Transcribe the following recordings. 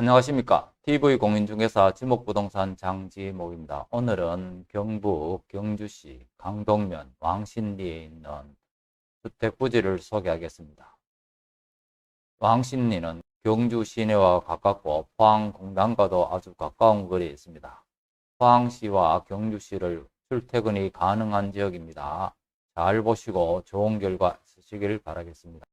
안녕하십니까. TV공인중개사 지목부동산 장지목입니다. 오늘은 경북 경주시 강동면 왕신리에 있는 주택 부지를 소개하겠습니다. 왕신리는 경주 시내와 가깝고 포항 공단과도 아주 가까운 거리에 있습니다. 포항시와 경주시를 출퇴근이 가능한 지역입니다. 잘 보시고 좋은 결과 있으시길 바라겠습니다.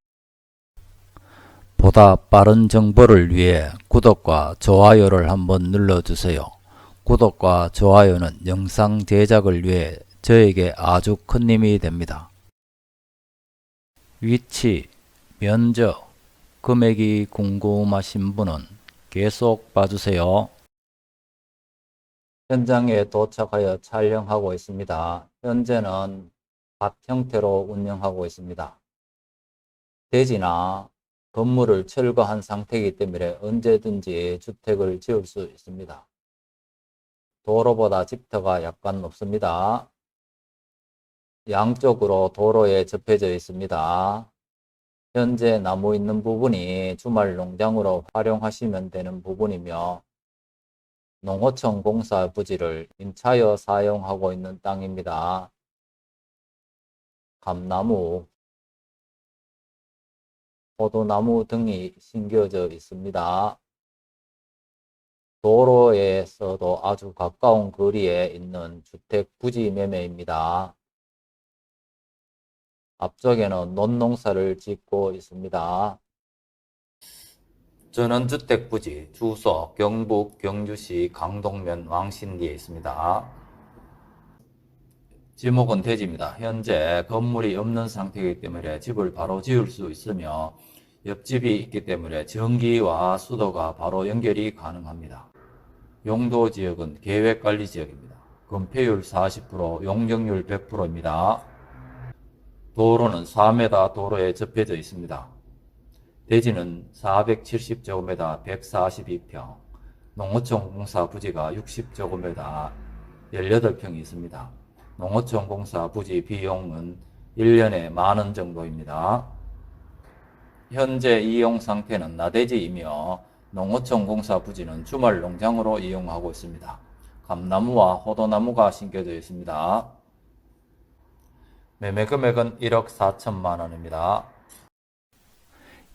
보다 빠른 정보를 위해 구독과 좋아요를 한번 눌러주세요. 구독과 좋아요는 영상 제작을 위해 저에게 아주 큰 힘이 됩니다. 위치, 면적, 금액이 궁금하신 분은 계속 봐주세요. 현장에 도착하여 촬영하고 있습니다. 현재는 밭 형태로 운영하고 있습니다. 대지나 건물을 철거한 상태이기 때문에 언제든지 주택을 지을 수 있습니다. 도로보다 집터가 약간 높습니다. 양쪽으로 도로에 접해져 있습니다. 현재 나무 있는 부분이 주말 농장으로 활용하시면 되는 부분이며 농어촌 공사 부지를 임차여 사용하고 있는 땅입니다. 감나무, 포도나무 등이 심겨져 있습니다. 도로에서도 아주 가까운 거리에 있는 주택 부지 매매입니다. 앞쪽에는 논농사를 짓고 있습니다. 전원주택 부지 주소 경북 경주시 강동면 왕신리에 있습니다. 지목은 대지입니다. 현재 건물이 없는 상태이기 때문에 집을 바로 지을 수 있으며 옆집이 있기 때문에 전기와 수도가 바로 연결이 가능합니다. 용도 지역은 계획관리 지역입니다. 건폐율 40%, 용적률 100%입니다. 도로는 4m 도로에 접해져 있습니다. 대지는 470제곱미터 142평, 농어촌 공사 부지가 60제곱미터 18평이 있습니다. 농어촌 공사 부지 비용은 1년에 만 원 정도입니다. 현재 이용 상태는 나대지이며 농어촌 공사 부지는 주말 농장으로 이용하고 있습니다. 감나무와 호도나무가 심겨져 있습니다. 매매 금액은 1억 4천만 원입니다.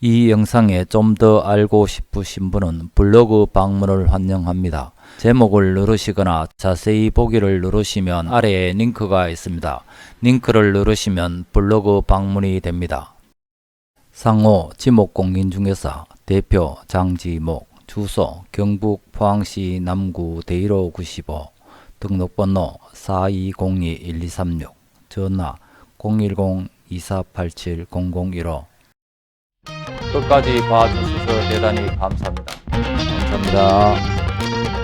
이 영상에 좀 더 알고 싶으신 분은 블로그 방문을 환영합니다. 제목을 누르시거나 자세히 보기를 누르시면 아래에 링크가 있습니다. 링크를 누르시면 블로그 방문이 됩니다. 상호 지목공인중개사 대표 장지목 주소 경북 포항시 남구 대일호 95 등록번호 4202-1236 전화 010-2487-0015 끝까지 봐주셔서 대단히 감사합니다. 감사합니다.